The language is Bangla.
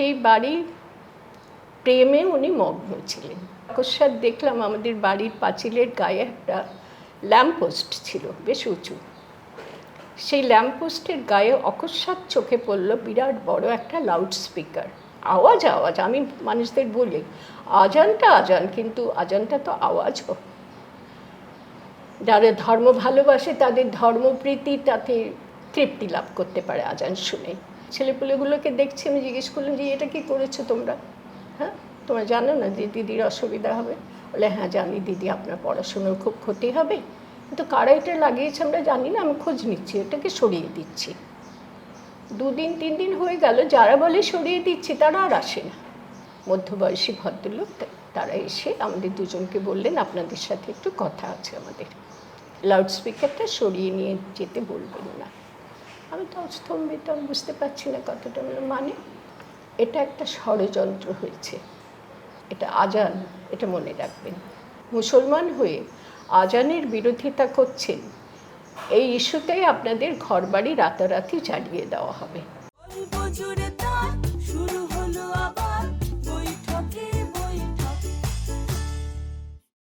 সেই বাড়ির প্রেমে উনি মগ্ন ছিলেন। আকস্মাত দেখলাম আমাদের বাড়ির পাঁচিলের গায়ে একটা ল্যাম্পপোস্ট ছিল, বেশ উঁচু। সেই ল্যাম্পপোস্টের গায়ে অকস্মাৎ চোখে পড়ল বিরাট বড় একটা লাউড স্পিকার। আওয়াজ আওয়াজ, আমি মানুষদের বলি, আজানটা আজান, কিন্তু আজানটা তো আওয়াজও। যারা ধর্ম ভালোবাসে তাদের ধর্মপ্রীতি, তাতে তৃপ্তি লাভ করতে পারে আজান শুনে। ছেলেপুলেগুলোকে দেখছি, আমি জিজ্ঞেস করলাম যে, এটা কি করেছ তোমরা? হ্যাঁ তোমরা জানো না যে দিদির অসুবিধা হবে। বলে হ্যাঁ জানি দিদি আপনার পড়াশুনোর খুব ক্ষতি হবে। কিন্তু কারা এটা লাগিয়েছে আমরা জানি না, আমি খোঁজ নিচ্ছি এটাকে সরিয়ে দিচ্ছি। দুদিন, তিন দিন হয়ে গেল, যারা বলে সরিয়ে দিচ্ছি, তারা আর আসে না। মধ্যবয়সী ভদ্রলোক তারা এসে আমাদের দুজনকে বললেন, আপনাদের সাথে একটু কথা আছে আমাদের। লাউড স্পিকারটা সরিয়ে নিয়ে যেতে বলবেন না। আমি তো স্তম্ভিত আমি বুঝতে পারছি না কতটা মানে মানে। এটা একটা ষড়যন্ত্র হয়েছে। এটা আজান, এটা মনে রাখবেন। মুসলমান হয়ে আজানের বিরোধিতা করছেন, এই ইস্যুতেই আপনাদের ঘরবাড়ি রাতারাতি জ্বালিয়ে দেওয়া হবে।